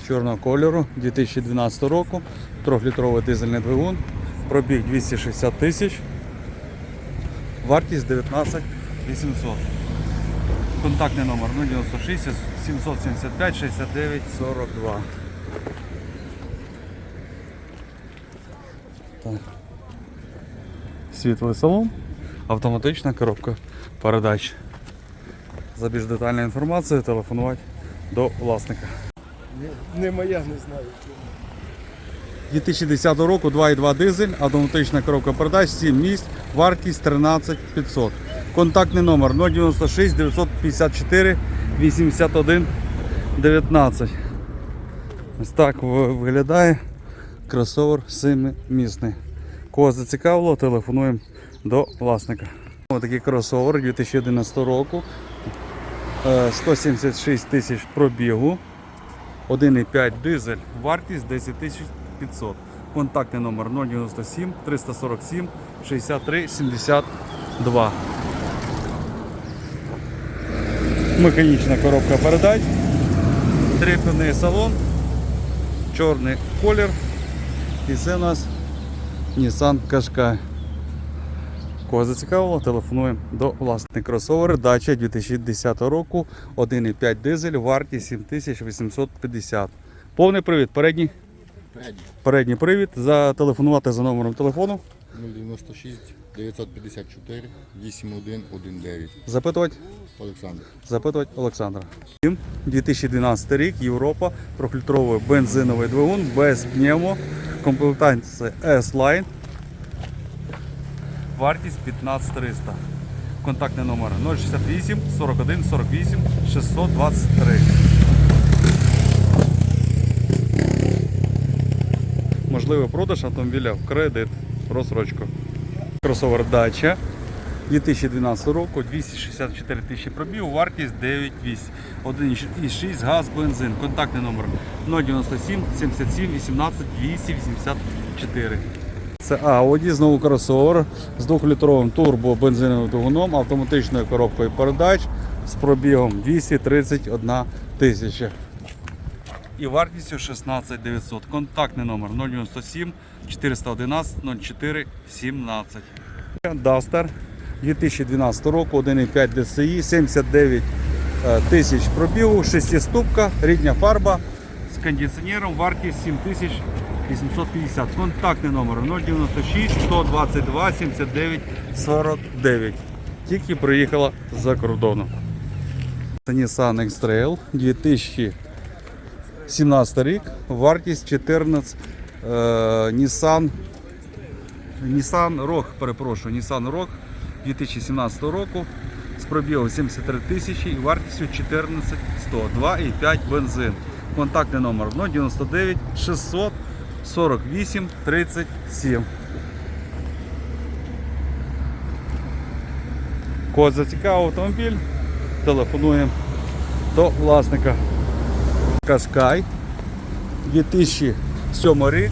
чорного кольору 2012 року, 3-літровий дизельний двигун, пробіг 260 тисяч, вартість 19 800. Контактний номер 096 775 69 42. Так. Світлий салон, автоматична коробка передач. За більш детальною інформацією телефонувати до власника. Не моя, не знаю. 2010 року 2,2 дизель, автоматична коробка передач, 7 місць, вартість 13 500. Контактний номер 096 954 81 19. Ось так виглядає кросовер 7-місний. Кого зацікавило, телефонуємо до власника. Ось такий кросовер 2011 року. Е, 176 тисяч пробігу. 1,5 дизель, вартість 10 500. Контактний номер 097 347 63 72. Механічна коробка передач. Треп'яний салон, чорний колір. І це у нас Nissan Qashqai. Кого зацікавило, телефонуємо до власних кросовер Дача 2010 року, 1,5 дизель, вартість 7850. Повний привід, передній, Передній. передній привід. Зателефонувати за номером телефону. 096 954 8119. Запитувати, Олександр. запитувати Олександра. 2012 рік, Європа, 3-літровий бензиновий двигун без пневмо, комплектація S-Line. Вартість 15300. Контактний номер 068 41 48 623. Можливий продаж автомобіля в кредит, розсрочку. Кросовер Дача 2012 року, 264 тисячі пробігу, вартість 9800. 1,6 газ, бензин. Контактний номер 097 77 18 284. Це Audi, знову кросовер з 2-літровим турбо бензиновим двигуном, автоматичною коробкою передач з пробігом 231 тисяча. І вартістю 16 900. Контактний номер 097 411 04 17. Duster 2012 року, 1,5 DCI, 79 е, тисяч пробігу, 6-ступка, рідня фарба з кондиціонером, вартість 7850. Контактний номер 096 122 79 49. Тільки приїхала за кордону. Це Nissan X-Trail 2017 рік, вартість 14 е, Nissan Nissan Rogue, перепрошую, Nissan Rogue 2017 року з пробігом 73 тисячі і вартістю 14 100, 2,5 бензин. Контактний номер 099 600 48 37. Кого зацікавив автомобіль, телефонуємо до власника. Кашкай 2007 рік.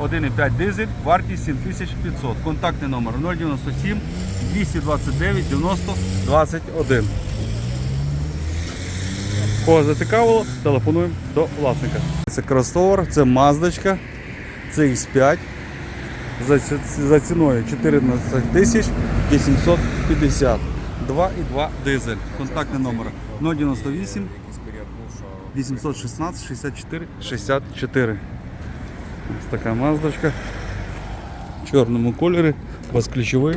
1,5 дизель, вартість 7500. Контактний номер 097 229 90 21. Кого зацікавило, телефонуємо до власника. Це кросовер, це Маздочка, це X5 за, за ціною 14 тисяч 850. 2,2 дизель. Контактний номер 098 816 64 64. Ось така маздочка. В чорному кольорі, безключовий,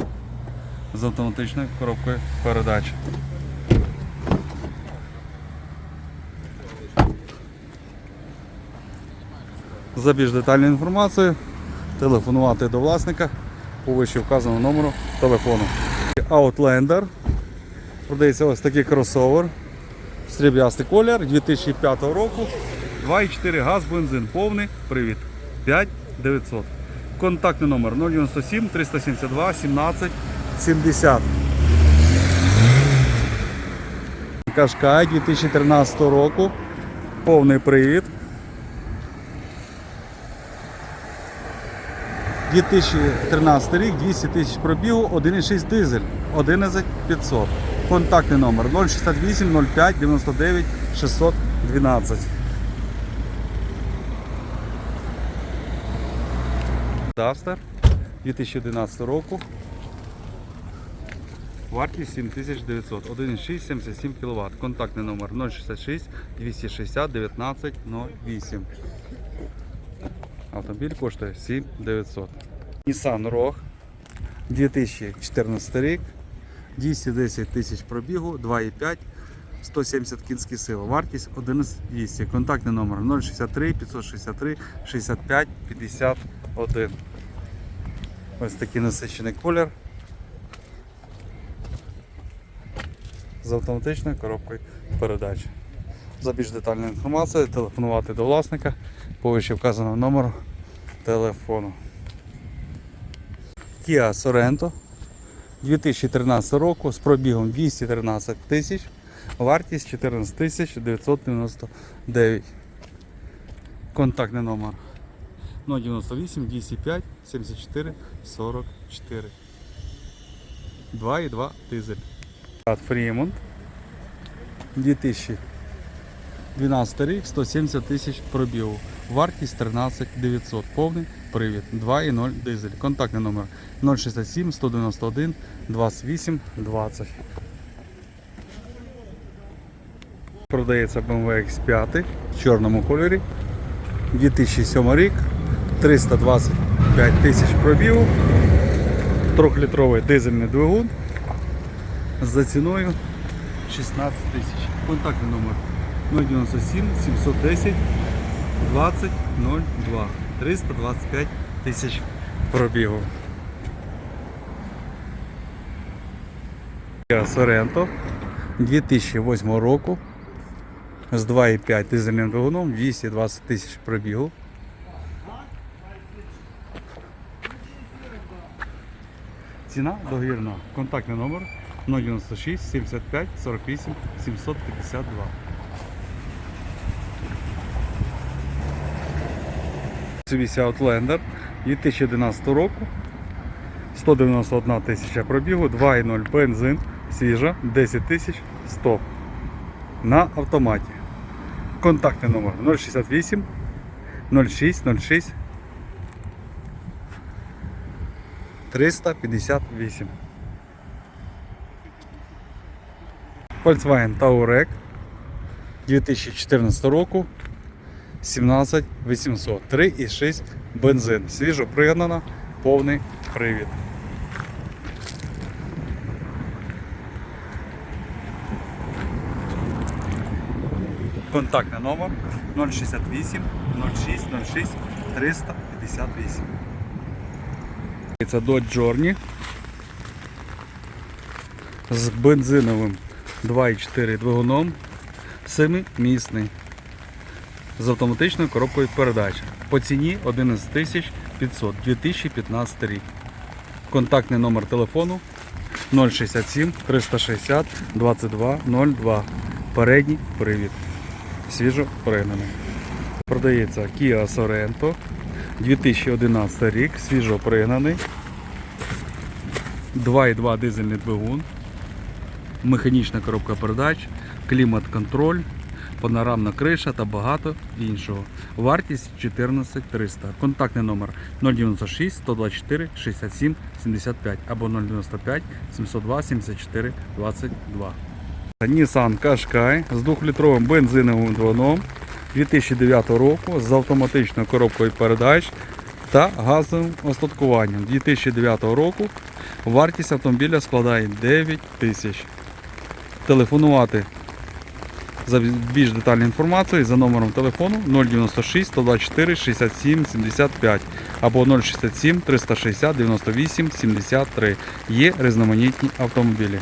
з автоматичною коробкою передач. За більш детальною інформацією телефонувати до власника по вище вказаному номеру телефону. Outlander. Продається ось такий кросовер. Сріблястий колір 2005 року. 2,4 газ, бензин повний, привід 5900. Контактний номер 097 372 17 70. Кашкай 2013 року. Повний привід. 2013 рік, 200 тисяч пробігу, 1,6 дизель, 11500. Контактний номер 068 05 99 612. Дастер 2011 року. Вартість 7900, 1,6, 77 кВт. Контактний номер 066 260 19 08. Автомобіль коштує 7900. Nissan Rogue 2014 рік. 210 тисяч пробігу, 2,5, 170 кінські сили. Вартість 11200. Контактний номер 063 563 65 51. Ось такий насичений колір. З автоматичною коробкою передач. За більш детальною інформацією телефонувати до власника по вище вказаного номеру телефону. Kia Sorento 2013 року з пробігом 213 тисяч, вартість 14 тисяч 999. Контактний номер 098 205 74 44. 2,2 дизель. Фрімонт 2012 рік 170 тисяч пробігу. Вартість 13 900. Повний привід 2,0 дизель. Контактний номер 067 191 28 20. Продається BMW X5 в чорному кольорі. 2007 рік. 325 тисяч пробігу. Трьохлітровий дизельний двигун за ціною 16 тисяч. Контактний номер 097 710 2002 325 тисяч пробігу. Sorento 2008 року з 2,5 дизельним двигуном 220 тисяч пробігу. Ціна договірна. Контактний номер 096 75 48 752. Mitsubishi Outlander 2011 року. 191 тисяча пробігу, 2,0 бензин, свіжа, 10 тисяч 100 на автоматі. Контактний номер 068 06 06 358. Volkswagen Touareg 2014 року 17 800 3,6 бензин. Свіжо пригнана, повний привід. Контактний номер 068 06 06 358. Це Dodge Journey з бензиновим 2,4 двигуном 7-місний з автоматичною коробкою передач. По ціні 11 500 2015 рік. Контактний номер телефону 067 360 22 02. Передній привід. Свіжо пригнаний. Продається Kia Sorento 2011 рік, свіжо пригнаний. 2,2 дизельний двигун, механічна коробка передач, клімат-контроль, панорамна криша та багато іншого. Вартість 14 300. Контактний номер 096 124 67 75 або 095 702 74 22. Nissan Qashqai з 2-літровим бензиновим двигуном 2009 року з автоматичною коробкою передач та газовим остаткуванням 2009 року. Вартість автомобіля складає 9 тисяч. Телефонувати за більш детальною інформацією за номером телефону 096 124 67 75 або 067 360 98 73. Є різноманітні автомобілі.